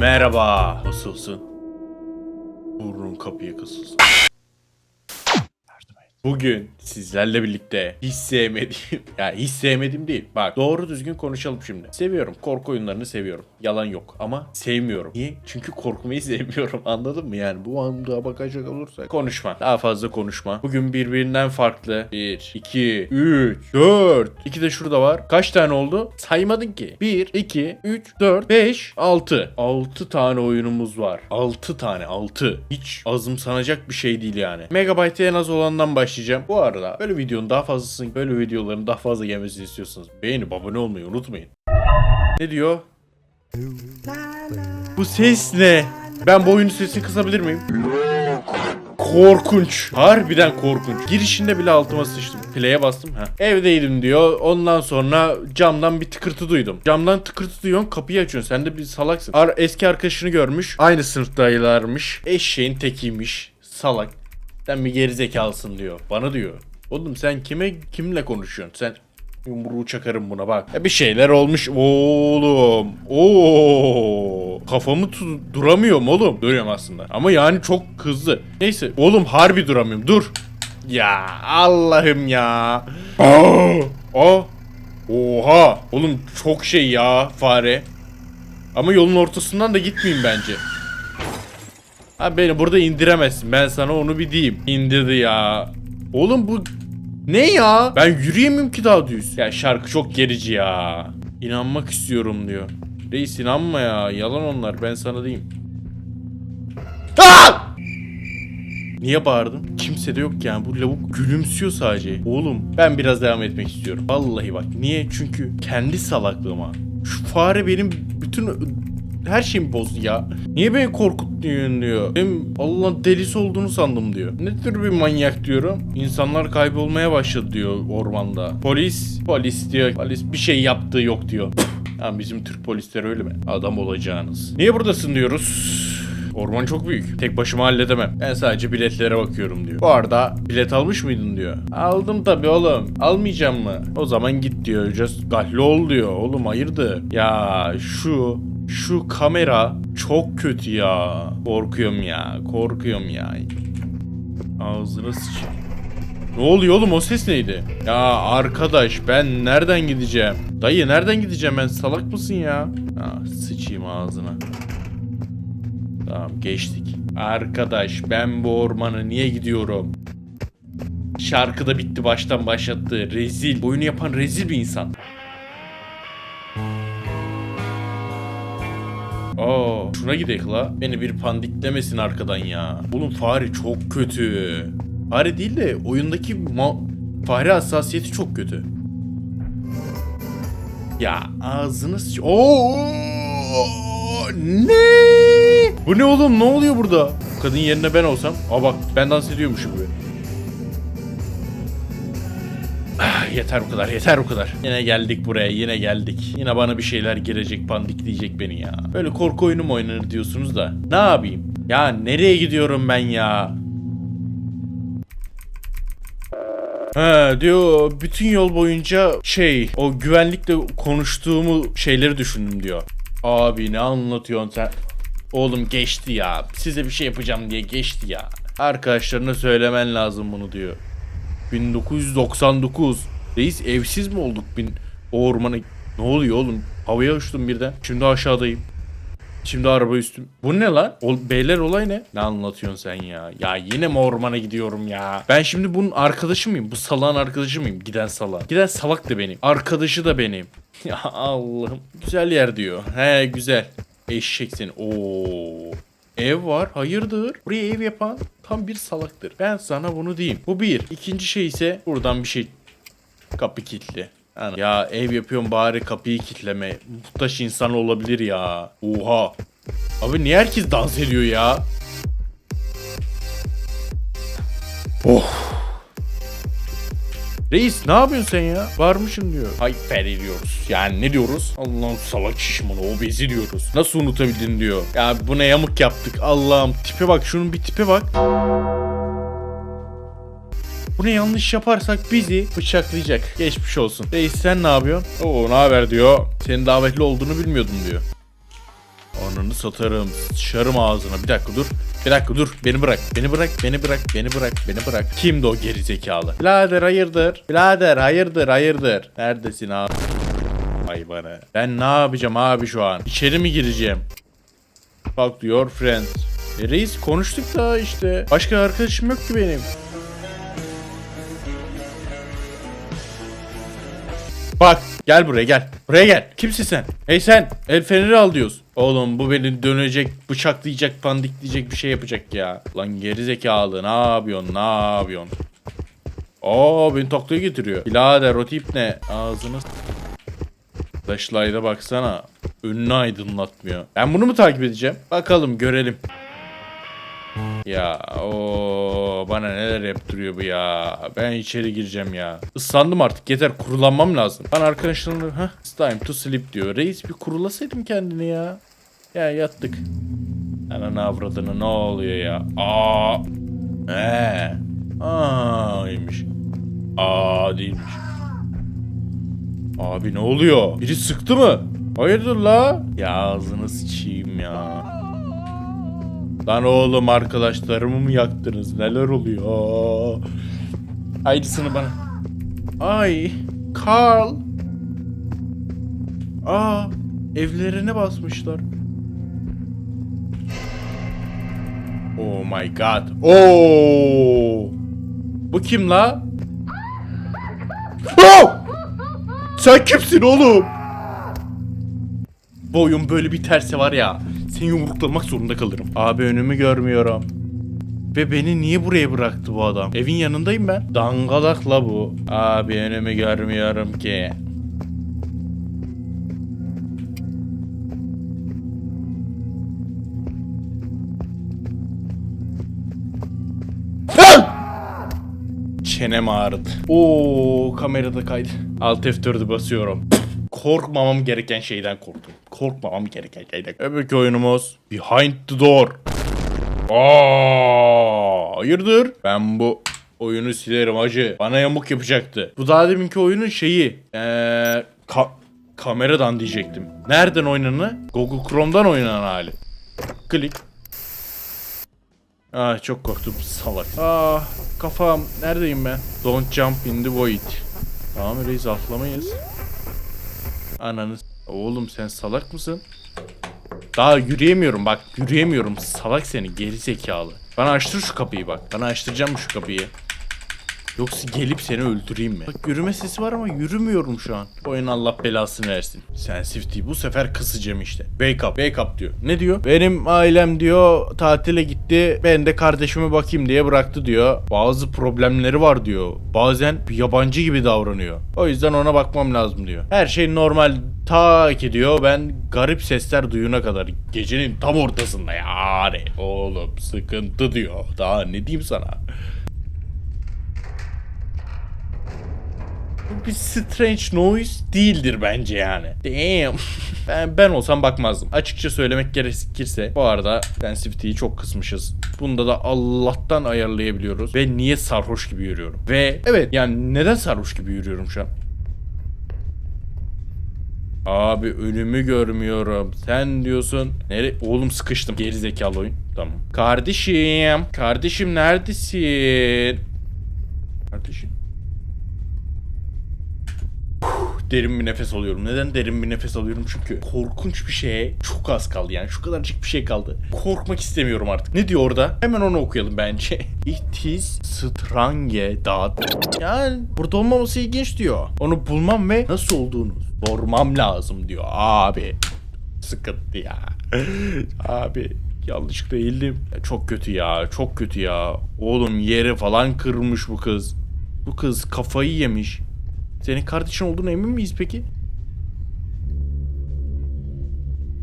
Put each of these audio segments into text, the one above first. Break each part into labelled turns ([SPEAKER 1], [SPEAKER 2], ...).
[SPEAKER 1] Merhaba. Nasılsın? Burnun kapıya kısılsın. Bugün sizlerle birlikte hiç sevmediğim, ya hiç sevmediğim değil. Bak doğru düzgün konuşalım şimdi. Seviyorum. Korku oyunlarını seviyorum. Yalan yok ama sevmiyorum. Niye? Çünkü korkmayı sevmiyorum. Anladın mı yani? Bu anda bakacak olursak. Konuşma. Daha fazla konuşma. Bugün birbirinden farklı. 1, 2, 3, 4. 2 de şurada var. Kaç tane oldu? Saymadın ki. 1, 2, 3, 4, 5, 6. 6 tane oyunumuz var. 6 tane 6. Hiç azımsanacak bir şey değil yani. Megabyte en az olandan başlayacağım. Bu arada böyle videonun daha fazlasını, böyle videoların daha fazla gelmesini istiyorsanız beğenip abone olmayı unutmayın. Ne diyor? Bu ses ne? Ben bu oyunun sesini kısabilir miyim? Korkunç. Harbiden korkunç. Girişinde bile altıma sıçtım. Play'e bastım. ha. Evdeydim diyor. Ondan sonra camdan bir tıkırtı duydum. Camdan tıkırtı duyuyorsun kapıyı açıyorsun. Sen de bir salaksın. Ar eski arkadaşını görmüş. Aynı sınıftaylarmış. Eşeğin tekiymiş. Salak. Sen bir gerizekalısın diyor. Bana diyor. Oğlum sen kime kimle konuşuyorsun? Sen Yumruğu çakarım buna bak. Ya bir şeyler olmuş oğlum. Oo. Kafamı duramıyorum oğlum. Duruyorum aslında. Ama yani çok hızlı. Neyse. Oğlum harbi duramıyorum. Dur. Ya Allah'ım ya. Aa. Aa. Oha. Oğlum çok şey ya fare. Ama yolun ortasından da gitmeyeyim bence. Ha beni burada indiremezsin. Ben sana onu bir diyeyim. İndirdi ya. Oğlum bu ne ya? Ben yürüyemiyorum ki daha düz. Ya şarkı çok gerici ya. İnanmak istiyorum diyor. Reis inanma ya. Yalan onlar. Ben sana diyeyim. Aa! Niye bağırdım? Kimse de yok yani. Bu lavuk gülümsüyor sadece. Oğlum ben biraz devam etmek istiyorum. Vallahi bak. Niye? Çünkü kendi salaklığıma. Şu fare benim bütün her şeyimi bozdu ya. Niye beni korkutuyorsun diyor. Benim Allah'ın delisi olduğunu sandım diyor. Ne tür bir manyak diyorum. İnsanlar kaybolmaya başladı diyor ormanda. Polis, polis diyor. Polis bir şey yaptığı yok diyor. Ya bizim Türk polisleri öyle mi? Adam olacağınız. Niye buradasın diyoruz. Orman çok büyük. Tek başıma halledemem. Ben sadece biletlere bakıyorum diyor. Bu arada bilet almış mıydın diyor. Aldım tabii oğlum. Almayacağım mı? O zaman git diyor. Just gahli ol diyor. Oğlum hayırdır? Ya şu şu kamera çok kötü ya. Korkuyorum ya. Korkuyorum ya. Ağzına sıçayım. Ne oluyor oğlum o ses neydi? Ya arkadaş ben nereden gideceğim? Dayı nereden gideceğim ben salak mısın ya? Ha, sıçayım ağzına. Tamam geçtik. Arkadaş ben bu ormana niye gidiyorum? Şarkı da bitti baştan başlattı. Rezil. Oyunu yapan rezil bir insan. Aa, şuna gidelim la. Beni bir pandiklemesin arkadan ya. Oğlum fare çok kötü. Fare değil de oyundaki ma- fare hassasiyeti çok kötü. Ya ağzını sıç... Ne? Bu ne oğlum? Ne oluyor burada? Kadın yerine ben olsam. Aa bak ben dans ediyormuşum gibi. Ah, yeter bu kadar, yeter bu kadar. Yine geldik buraya, yine geldik. Yine bana bir şeyler girecek, pandik diyecek beni ya. Böyle korku oyunu mu oynanır diyorsunuz da. Ne yapayım? Ya nereye gidiyorum ben ya? He diyor bütün yol boyunca şey o güvenlikle konuştuğumu şeyleri düşündüm diyor. Abi ne anlatıyorsun sen? Oğlum geçti ya. Size bir şey yapacağım diye geçti ya. Arkadaşlarına söylemen lazım bunu diyor. 1999. Reis evsiz mi olduk? Bin... O ormana... Ne oluyor oğlum? Havaya uçtum birden. Şimdi aşağıdayım. Şimdi araba üstüm. Bu ne lan? O, beyler olay ne? Ne anlatıyorsun sen ya? Ya yine mi ormana gidiyorum ya? Ben şimdi bunun arkadaşı mıyım? Bu salağın arkadaşı mıyım? Giden salak. Giden salak da benim. Arkadaşı da benim. Ya Allah'ım. Güzel yer diyor. He güzel. Eşek seni. Oo. Ev var. Hayırdır? Buraya ev yapan tam bir salaktır. Ben sana bunu diyeyim. Bu bir. İkinci şey ise buradan bir şey Kapı kilitli. Ana. Ya ev yapıyorum bari kapıyı kilitleme. Muhtaç insan olabilir ya. Oha. Abi niye herkes dans ediyor ya? Oh. Reis ne yapıyorsun sen ya? Varmışım diyor. Hyper ediyoruz. Yani ne diyoruz? Allah'ım salak şişmanı obezi diyoruz. Nasıl unutabildin diyor. Ya buna yamuk yaptık. Allah'ım tipe bak şunun bir tipe bak. Bunu yanlış yaparsak bizi bıçaklayacak. Geçmiş olsun. Reis sen ne yapıyorsun? Oo ne haber diyor. Senin davetli olduğunu bilmiyordum diyor. Ananı satarım. Sıçarım ağzına. Bir dakika dur. Bir dakika dur. Beni bırak. Beni bırak. Beni bırak. Beni bırak. Beni bırak. Kimdi o gerizekalı? Birader hayırdır? Birader hayırdır hayırdır? Neredesin abi? Ay. Ben ne yapacağım abi şu an? İçeri mi gireceğim? Fuck your friends. E reis konuştuk da işte. Başka arkadaşım yok ki benim. Bak gel buraya gel. Buraya gel. Kimsin sen? Hey sen. El feneri al diyoruz. Oğlum bu beni dönecek, bıçaklayacak, pandikleyecek bir şey yapacak ya. Lan gerizekalı ne yapıyorsun ne yapıyorsun? Aa beni taklaya getiriyor. Birader o tip ne? Ağzını Flashlight'a baksana. Önünü aydınlatmıyor. Ben bunu mu takip edeceğim? Bakalım görelim. Ya o bana neler yaptırıyor bu ya. Ben içeri gireceğim ya. Islandım artık yeter kurulanmam lazım. Ben arkadaşlarımla ha time to sleep diyor. Reis bir kurulasaydım kendini ya. Ya yattık. Ananı avradını ne oluyor ya? Aa. Ee. A'ymış. Aa değilmiş. Abi ne oluyor? Biri sıktı mı? Hayırdır la? Ya ağzını sıçayım ya. Lan oğlum arkadaşlarımı mı yaktınız? Neler oluyor? Aynısını bana. Ay, Carl. Aa, evlerine basmışlar. Oh my god. Oo! Bu kim la? Oh! Sen kimsin oğlum? Bu oyun böyle biterse var ya seni yumruklamak zorunda kalırım. Abi önümü görmüyorum. Ve beni niye buraya bıraktı bu adam? Evin yanındayım ben. Dangalakla bu. Abi önümü görmüyorum ki. Çenem ağrıdı. Oo kamerada kaydı. Alt F4'ü basıyorum. Korkmamam gereken şeyden korktum. Korkmamam gereken şeyden. Öbürkü oyunumuz Behind the Door. Aa, hayırdır? Ben bu oyunu silerim acı. Bana yamuk yapacaktı. Bu daha deminki oyunun şeyi. Eee... Ka- kameradan diyecektim. Nereden oynanı? Google Chrome'dan oynanan hali. Klik. Ah çok korktum salak. Ah kafam neredeyim ben? Don't jump in the void. Tamam reis atlamayız. Ananı Oğlum sen salak mısın? Daha yürüyemiyorum bak yürüyemiyorum salak seni geri zekalı. Bana açtır şu kapıyı bak. Bana açtıracağım şu kapıyı. Yoksa gelip seni öldüreyim mi? Bak yürüme sesi var ama yürümüyorum şu an. Oyun Allah belasını versin. Sensitivity bu sefer kısacağım işte. Wake up, wake up diyor. Ne diyor? Benim ailem diyor tatile gitti. Ben de kardeşime bakayım diye bıraktı diyor. Bazı problemleri var diyor. Bazen bir yabancı gibi davranıyor. O yüzden ona bakmam lazım diyor. Her şey normal ta ki diyor ben garip sesler duyuna kadar gecenin tam ortasında yani oğlum sıkıntı diyor. Daha ne diyeyim sana? Bu bir strange noise değildir bence yani. Damn. Ben, ben olsam bakmazdım. Açıkça söylemek gerekirse bu arada sensitivity'yi çok kısmışız. Bunda da Allah'tan ayarlayabiliyoruz. Ve niye sarhoş gibi yürüyorum. Ve evet yani neden sarhoş gibi yürüyorum şu an? Abi önümü görmüyorum. Sen diyorsun. Nere? Oğlum sıkıştım. Geri zekalı oyun. Tamam. Kardeşim. Kardeşim neredesin? Kardeşim. Derin bir nefes alıyorum. Neden derin bir nefes alıyorum? Çünkü korkunç bir şeye çok az kaldı yani. Şu kadarcık bir şey kaldı. Korkmak istemiyorum artık. Ne diyor orada? Hemen onu okuyalım bence. It is strange that. Yani burada olmaması ilginç diyor. Onu bulmam ve nasıl olduğunu sormam lazım diyor. Abi. Sıkıntı ya. Abi yanlışlıkla eğildim. Ya çok kötü ya. Çok kötü ya. Oğlum yeri falan kırmış bu kız. Bu kız kafayı yemiş. Senin kardeşin olduğuna emin miyiz peki?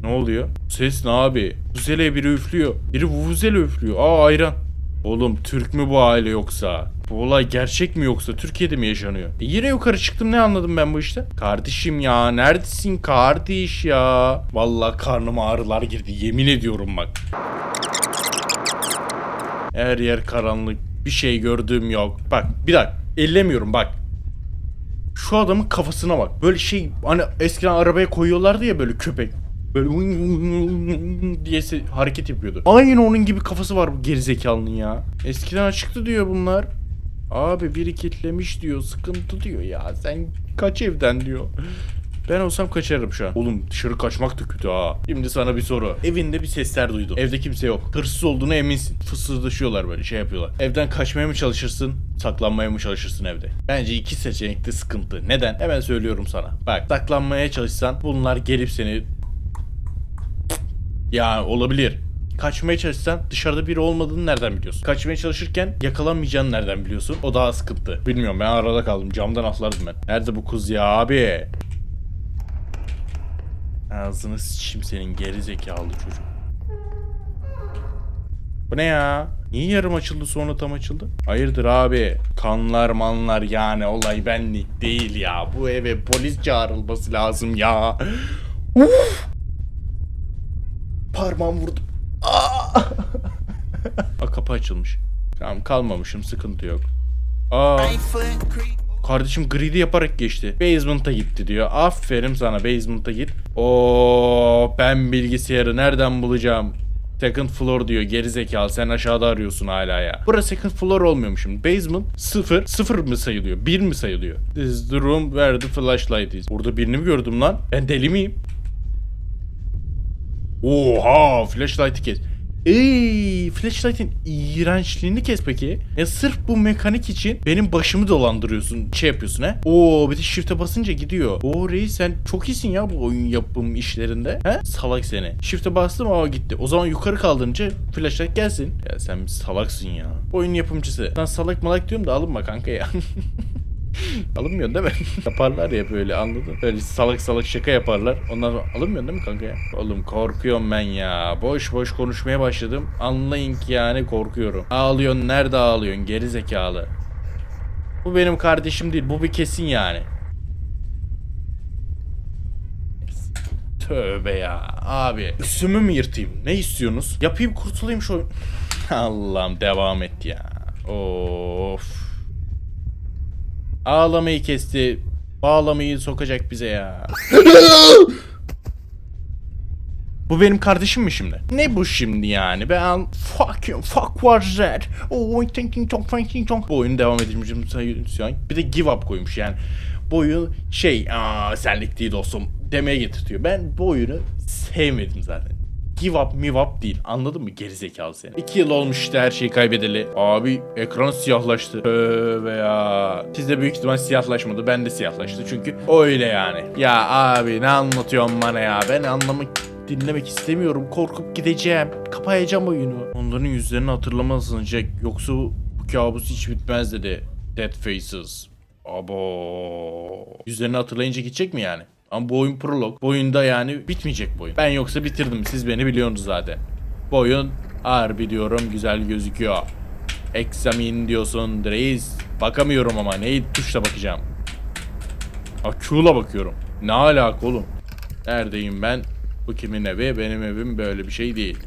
[SPEAKER 1] Ne oluyor? Ses ne abi? Vuvuzela biri üflüyor. Biri vuvuzela üflüyor. Aa ayran. Oğlum Türk mü bu aile yoksa? Bu olay gerçek mi yoksa Türkiye'de mi yaşanıyor? E yine yukarı çıktım ne anladım ben bu işte? Kardeşim ya neredesin kardeş ya? Vallahi karnıma ağrılar girdi yemin ediyorum bak. Her yer karanlık. Bir şey gördüğüm yok. Bak bir dakika. Ellemiyorum bak. Şu adamın kafasına bak. Böyle şey hani eskiden arabaya koyuyorlardı ya böyle köpek. Böyle diye hareket yapıyordu. Aynı onun gibi kafası var bu gerizekalının ya. Eskiden açıktı diyor bunlar. Abi biri kitlemiş diyor. Sıkıntı diyor ya. Sen kaç evden diyor. Ben olsam kaçarım şu an. Oğlum dışarı kaçmak da kötü ha. Şimdi sana bir soru. Evinde bir sesler duydum. Evde kimse yok. Hırsız olduğunu eminsin. Fısıldaşıyorlar böyle şey yapıyorlar. Evden kaçmaya mı çalışırsın? Saklanmaya mı çalışırsın evde? Bence iki seçenekte sıkıntı. Neden? Hemen söylüyorum sana. Bak saklanmaya çalışsan bunlar gelip seni ya olabilir. Kaçmaya çalışsan dışarıda biri olmadığını nereden biliyorsun? Kaçmaya çalışırken yakalanmayacağını nereden biliyorsun? O daha sıkıntı. Bilmiyorum ben arada kaldım. Camdan atlardım ben. Nerede bu kız ya abi? Ağzını sıçayım senin geri zekalı çocuk. Bu ne ya? Niye yarım açıldı sonra tam açıldı? Hayırdır abi? Kanlar manlar yani olay benlik değil ya. Bu eve polis çağrılması lazım ya. Uf! Parmağım vurdum. Aa! Aa, kapı açılmış. Tamam kalmamışım sıkıntı yok. Aa, kardeşim greedy yaparak geçti. Basement'a gitti diyor. Aferin sana basement'a git. Oo ben bilgisayarı nereden bulacağım? Second floor diyor geri zekalı sen aşağıda arıyorsun hala ya. Burası second floor olmuyormuş şimdi. Basement 0 0 mı sayılıyor? 1 mi sayılıyor? This is the room where the flashlight is. Orada birini mi gördüm lan? Ben deli miyim? Oha flashlight'ı kes. Ey flashlight'in iğrençliğini kes peki. Ya sırf bu mekanik için benim başımı dolandırıyorsun. Şey yapıyorsun he. Oo bir de shift'e basınca gidiyor. Oo reis sen çok iyisin ya bu oyun yapım işlerinde. He? Salak seni. Shift'e bastım ama gitti. O zaman yukarı kaldırınca flashlight gelsin. Ya sen bir salaksın ya. Oyun yapımcısı. Sen salak malak diyorum da alınma kanka ya. Alınmıyorsun değil mi? yaparlar ya böyle anladın? Böyle salak salak şaka yaparlar. Ondan sonra alınmıyorsun değil mi kanka ya? Oğlum korkuyorum ben ya. Boş boş konuşmaya başladım. Anlayın ki yani korkuyorum. Ağlıyorsun nerede ağlıyorsun geri zekalı. Bu benim kardeşim değil. Bu bir kesin yani. Tövbe ya. Abi üstümü mü yırtayım? Ne istiyorsunuz? Yapayım kurtulayım şu Allah'ım devam et ya. Of. Ağlamayı kesti. Bağlamayı sokacak bize ya. bu benim kardeşim mi şimdi? Ne bu şimdi yani? Ben fuck you, fuck was that? Oh, thinking talk, thinking talk. Bu oyunu devam edilmişim Bir de give up koymuş yani. Bu oyun şey, aa senlik değil dostum demeye getirtiyor. Ben bu oyunu sevmedim zaten. Give up me up değil. Anladın mı gerizekalı seni? İki yıl olmuş işte her şeyi kaybedeli. Abi ekran siyahlaştı. Tövbe ya. Sizde büyük ihtimal siyahlaşmadı. Ben de siyahlaştı çünkü öyle yani. Ya abi ne anlatıyorsun bana ya? Ben anlamak dinlemek istemiyorum. Korkup gideceğim. Kapayacağım oyunu. Onların yüzlerini hatırlamasın Jack. Yoksa bu kabus hiç bitmez dedi. Dead Faces. Abo. Yüzlerini hatırlayınca gidecek mi yani? Ama bu oyun prolog. Bu oyunda yani bitmeyecek bu oyun. Ben yoksa bitirdim. Siz beni biliyorsunuz zaten. Bu oyun harbi diyorum güzel gözüküyor. Examine diyorsun reis. Bakamıyorum ama neyi tuşla bakacağım. Ha Q'la bakıyorum. Ne alaka oğlum? Neredeyim ben? Bu kimin evi? Benim evim böyle bir şey değil.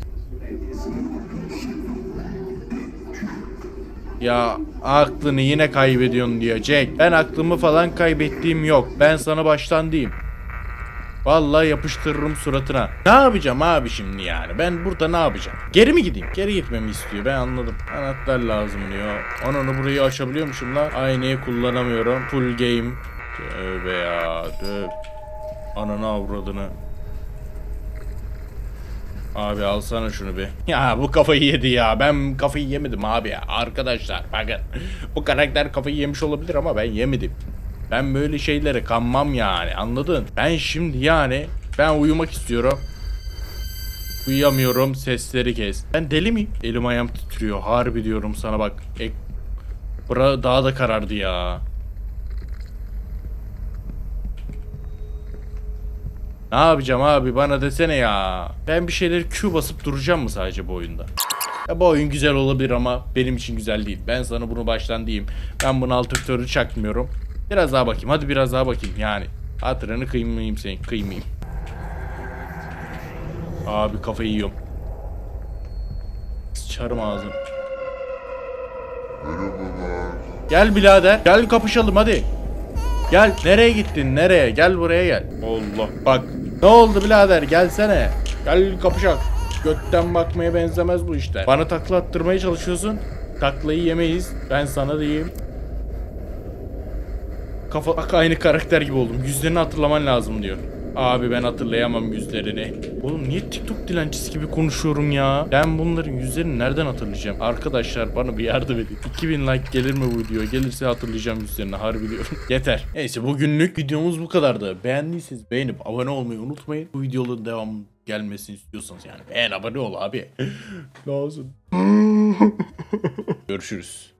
[SPEAKER 1] Ya aklını yine kaybediyorsun diyor Jack. Ben aklımı falan kaybettiğim yok. Ben sana baştan diyeyim. Vallahi yapıştırırım suratına. Ne yapacağım abi şimdi yani? Ben burada ne yapacağım? Geri mi gideyim? Geri gitmemi istiyor. Ben anladım. Anahtar lazım diyor. Onu burayı açabiliyormuşum lan. Aynayı kullanamıyorum. Full game. Tövbe ya. Tövbe. Ananı avradını. Abi alsana şunu bir. Ya bu kafayı yedi ya. Ben kafayı yemedim abi ya. Arkadaşlar bakın. Bu karakter kafayı yemiş olabilir ama ben yemedim. Ben böyle şeylere kanmam yani anladın? Ben şimdi yani ben uyumak istiyorum. Uyuyamıyorum sesleri kes. Ben deli miyim? Elim ayağım titriyor harbi diyorum sana bak. Ek... Bura daha da karardı ya. Ne yapacağım abi bana desene ya. Ben bir şeyleri Q basıp duracağım mı sadece bu oyunda? Ya bu oyun güzel olabilir ama benim için güzel değil. Ben sana bunu baştan diyeyim. Ben bunu alt F4'ü çakmıyorum. Biraz daha bakayım. Hadi biraz daha bakayım yani. Hatırını kıymayayım senin. Kıymayayım. Abi kafayı yiyorum. Sıçarım ağzım. Gel birader. Gel kapışalım hadi. Gel nereye gittin nereye? Gel buraya gel. Allah bak Ne oldu birader gelsene. Gel kapışak. Götten bakmaya benzemez bu işler. Bana takla attırmaya çalışıyorsun. Taklayı yemeyiz. Ben sana diyeyim. Kafa aynı karakter gibi oldum. Yüzlerini hatırlaman lazım diyor. Abi ben hatırlayamam yüzlerini. Oğlum niye TikTok dilencisi gibi konuşuyorum ya? Ben bunların yüzlerini nereden hatırlayacağım? Arkadaşlar bana bir yardım edin. 2000 like gelir mi bu video? Gelirse hatırlayacağım yüzlerini harbi diyorum. Yeter. Neyse bugünlük videomuz bu kadardı. Beğendiyseniz beğenip abone olmayı unutmayın. Bu videoların devam gelmesini istiyorsanız yani beğen abone ol abi. Lazım. Görüşürüz.